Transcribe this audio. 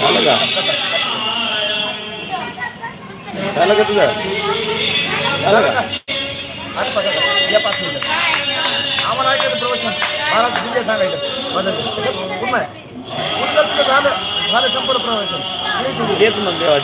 झालं का? झालं का तुझं? झालं का? प्रवचन महाराज दिले सांगायचं. माझं कसं पूर्ण आहे पूर्ण तुझं झालं? झालं संपूर्ण प्रवचन तेच मग देवाची